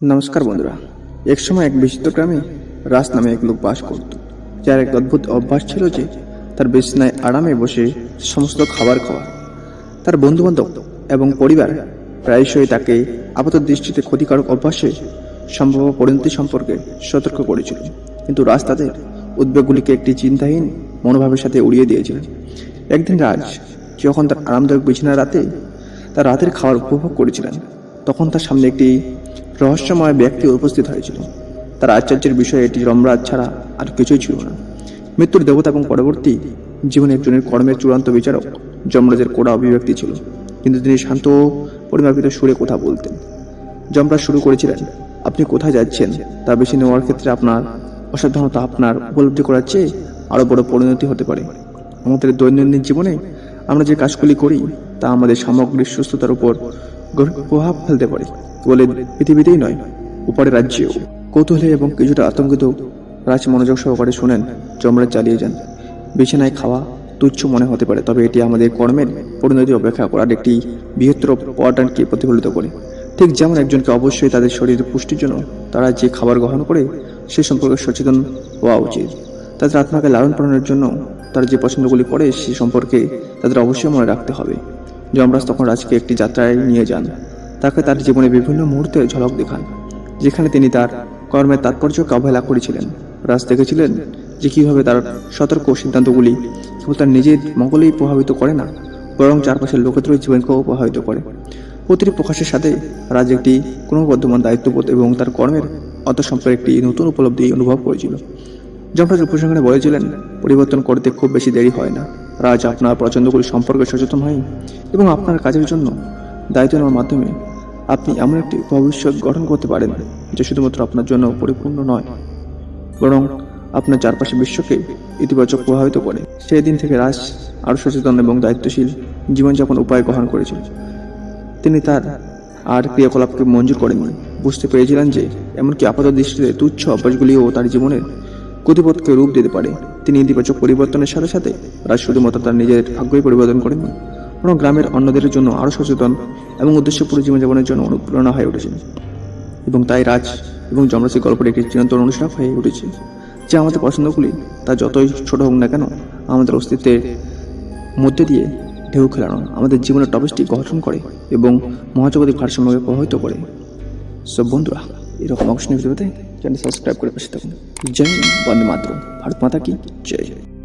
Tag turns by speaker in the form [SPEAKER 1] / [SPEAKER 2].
[SPEAKER 1] নমস্কার বন্ধুরা। একসময় এক বিচিত্র গ্রামে রাস নামে এক লোক বাস করত। যার এক অদ্ভুত অভ্যাস ছিল যে, তার বিছনায় আরামে বসে সমস্ত খাবার খাওয়া। তার বন্ধুবান্ধব এবং পরিবার প্রায়শই তাকে আপাত দৃষ্টিতে ক্ষতিকারক অভ্যাসে সম্ভব পরিণতি সম্পর্কে সতর্ক করেছিল। কিন্তু রাজ তাদের উদ্বেগগুলিকে একটি চিন্তাহীন মনোভাবের সাথে উড়িয়ে দিয়েছিল। একদিন রাজ যখন তার আরামদায়ক বিছানা রাতে তার রাতের খাবার উপভোগ করেছিলেন, তখন তার সামনে একটি রহস্যময় ব্যক্তি উপস্থিত হয়েছিল। তার আশ্চর্যের বিষয়ে এটি রমরাজ ছাড়া আর কিছুই ছিল না। মৃত্যুর দেবতা এবং পরবর্তী জীবনে একজনের কর্মের চূড়ান্ত বিচারক যমরাজের কোড়া অভিব্যক্তি ছিল। কিন্তু তিনি শান্ত পরিমাপিত সুরে কথা বলতেন। যমরাজ শুরু করেছিলেন, আপনি কোথায় যাচ্ছেন? তা বেশি নেওয়ার ক্ষেত্রে আপনার অসাধারণতা আপনার উপলব্ধি করার চেয়ে আরও বড় পরিণতি হতে পারে। আমাদের দৈনন্দিন জীবনে আমরা যে কাজগুলি করি, তা আমাদের সামগ্রিক সুস্থতার উপর গভীর প্রভাব ফেলতে পারে। এই পৃথিবীতেই নয়, উপরে রাজ্যেও। কৌতূহলী এবং কিছুটা আতঙ্কিত রাজ মনোযোগ সহকারে শুনেন যমরাজ চালিয়ে যান। বিছানায় খাওয়া তুচ্ছ মনে হতে পারে, তবে এটি আমাদের কর্মের পরিণতি অপেক্ষা করার একটি বৃহত্তর উপাদানকে প্রতিফলিত করে। ঠিক যেমন একজনকে অবশ্যই তাদের শরীরের পুষ্টির জন্য তারা যে খাবার গ্রহণ করে, সে সম্পর্কে সচেতন হওয়া উচিত। তাদের আত্মাকে লালন পালনের জন্য তারা যে পছন্দগুলি করে, সে সম্পর্কে তাদের অবশ্যই মনে রাখতে হবে। যমরাজ তখন রাজকে একটি যাত্রায় নিয়ে যান। তাকে তার জীবনে বিভিন্ন মুহূর্তে ঝলক দেখান, যেখানে তিনি তার কর্মের তাৎপর্যকে অবহেলা করেছিলেন। রাজ দেখেছিলেন যে কীভাবে তার সতর্ক সিদ্ধান্তগুলি কেবল তার নিজের মঙ্গলেই প্রভাবিত করে না, বরং চারপাশের লোকেদের জীবনকেও প্রভাবিত করে। প্রতিটি প্রকাশের সাথে রাজ একটি ক্রমবর্ধমান দায়িত্ববোধ এবং তার কর্মের অর্থ সম্পর্কে একটি নতুন উপলব্ধি অনুভব করেছিল। যমরাজ উপসংহারে বলেছিলেন, পরিবর্তন করতে খুব বেশি দেরি হয় না। রাজ আপনার পছন্দগুলি সম্পর্কে সচেতন হয় এবং আপনার কাজের জন্য দায়িত্ব নেওয়ার মাধ্যমে আপনি এমন একটি ভবিষ্যৎ গঠন করতে পারেন যা শুধুমাত্র আপনার জন্য পরিপূর্ণ নয়, বরং আপনার চারপাশে বিশ্বকে ইতিবাচক প্রভাবিত করে। সেই দিন থেকে রাজ আরও সচেতন এবং দায়িত্বশীল জীবনযাপন উপায় গ্রহণ করেছিল তিনি তার আর ক্রিয়াকলাপকে মঞ্জুর করেননি। বুঝতে পেরেছিলেন যে এমনকি আপাত দৃষ্টিতে তুচ্ছ অভ্যাসগুলিও তার জীবনের গতিপথকে রূপ দিতে পারে। তিনি ইতিবাচক পরিবর্তনের সাথে সাথে রাজ শুধুমাত্র তার নিজের ভাগ্যই পরিবর্তন করেননি। বরং গ্রামের অন্যদের জন্য আরও সচেতন এবং উদ্দেশ্যপূর্ণ জীবনযাপনের জন্য অনুপ্রেরণা হয়ে উঠেছিল এবং তাই রাজ এবং যমরাজের গল্পটি একটি চিরন্তন অনুষ্ঠান হয়ে উঠেছে যে আমাদের পছন্দগুলি তা যতই ছোট হোক না কেন আমাদের অস্তিত্বের মধ্যে দিয়ে ঢেউ খেলানো আমাদের জীবনের টপিসটি গঠন করে এবং মহাজগতিক ভারসাম্যকে প্রভাবিত করে। সব বন্ধুরা, এরকম আকর্ষণীয় ভিডিওতে চ্যানেল সাবস্ক্রাইব করে পাশে থাকুন। জয় বন্দে মাতরম। ভারত মাতা কি? জয় জয়।